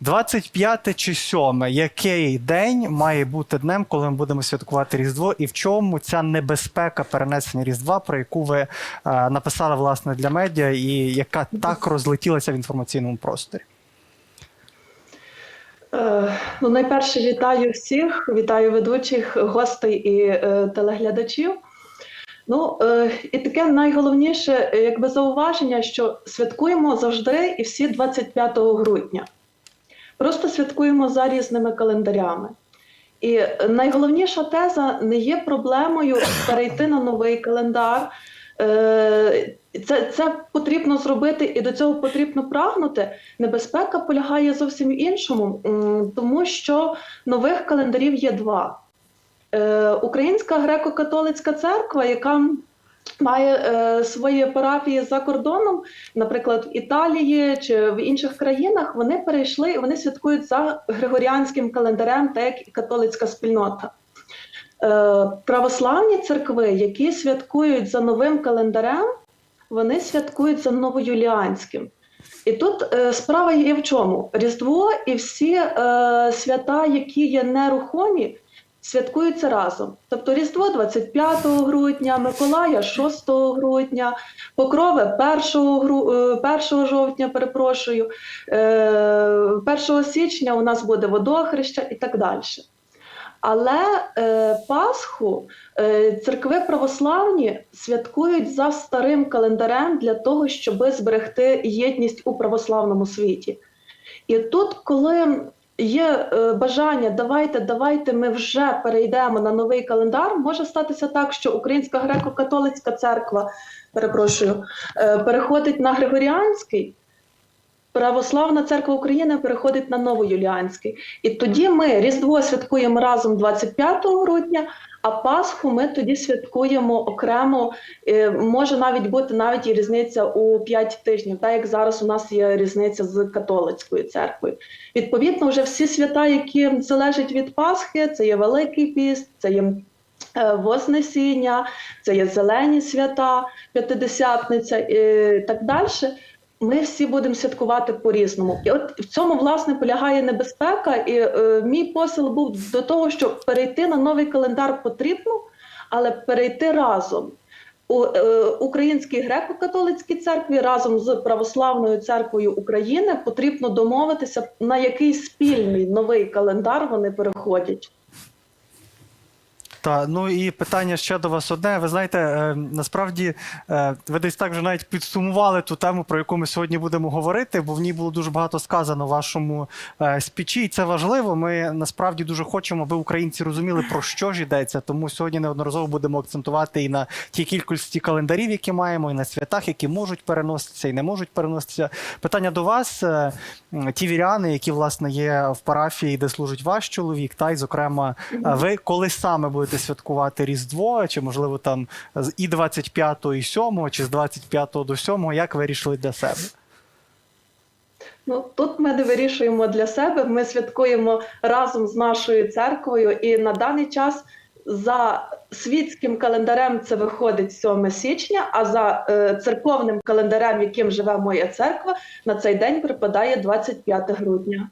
25 чи 7, який день має бути днем, коли ми будемо святкувати Різдво, і в чому ця небезпека перенесення Різдва, про яку ви е, написали власне для медіа, і яка так розлетілася в інформаційному просторі? Е, Ну, найперше вітаю всіх, вітаю ведучих, гостей і е, телеглядачів. Ну, е, і таке найголовніше, е, якби зауваження, що святкуємо завжди і всі 25 грудня. Просто святкуємо за різними календарями. І найголовніша теза не є проблемою перейти на новий календар. Е, Це, це потрібно зробити і до цього потрібно прагнути. Небезпека полягає зовсім іншому, тому що нових календарів є два. Е, Українська греко-католицька церква, яка має е, свої парафії за кордоном, наприклад, в Італії чи в інших країнах, вони перейшли, вони святкують за григоріанським календарем, так як і католицька спільнота. Е, Православні церкви, які святкують за новим календарем, вони святкують за новоюліанським. І тут е, справа є в чому? Різдво і всі е, свята, які є нерухомі, святкуються разом. Тобто Різдво 25 грудня, Миколая 6 грудня, Покрови 1, гру, е, 1 жовтня, перепрошую, е, 1 січня у нас буде водохреща і так далі. Але е, Пасху е, церкви православні святкують за старим календарем для того, щоб зберегти єдність у православному світі. І тут, коли є е, бажання, давайте, давайте ми вже перейдемо на новий календар, може статися так, що Українська греко-католицька церква, перепрошую, е, переходить на Григоріанський. Православна церква України переходить на новоюліанський. І тоді ми Різдво святкуємо разом 25 грудня, а Пасху ми тоді святкуємо окремо. Е, Може навіть бути навіть і різниця у 5 тижнів, так як зараз у нас є різниця з католицькою церквою. Відповідно, вже всі свята, які залежать від Пасхи, це є Великий піст, це є е, Вознесіння, це є зелені свята, П'ятидесятниця і так далі. Ми всі будемо святкувати по-різному. І от в цьому власне полягає небезпека. І е, мій посил був до того, що перейти на новий календар потрібно, але перейти разом. У е, Українській греко-католицькій церкві разом з Православною церквою України потрібно домовитися, на який спільний новий календар вони переходять. Та ну і питання ще до вас одне. Ви знаєте, е, насправді е, ви десь так вже навіть підсумували ту тему, про яку ми сьогодні будемо говорити, бо в ній було дуже багато сказано в вашому е, спічі, і це важливо. Ми насправді дуже хочемо, аби українці розуміли, про що ж йдеться. Тому сьогодні неодноразово будемо акцентувати і на тій кількості календарів, які маємо, і на святах, які можуть переноситися і не можуть переноситися. Питання до вас, е, ті віряни, які власне є в парафії, де служить ваш чоловік, та й зокрема, е, ви коли саме будете святкувати Різдво, чи можливо там з і 25 і 7, чи з 25 до 7, як вирішили для себе? Ну тут ми не вирішуємо для себе. Ми святкуємо разом з нашою церквою, і на даний час за світським календарем це виходить 7 січня. А за е, церковним календарем, яким живе моя церква, на цей день припадає 25 грудня.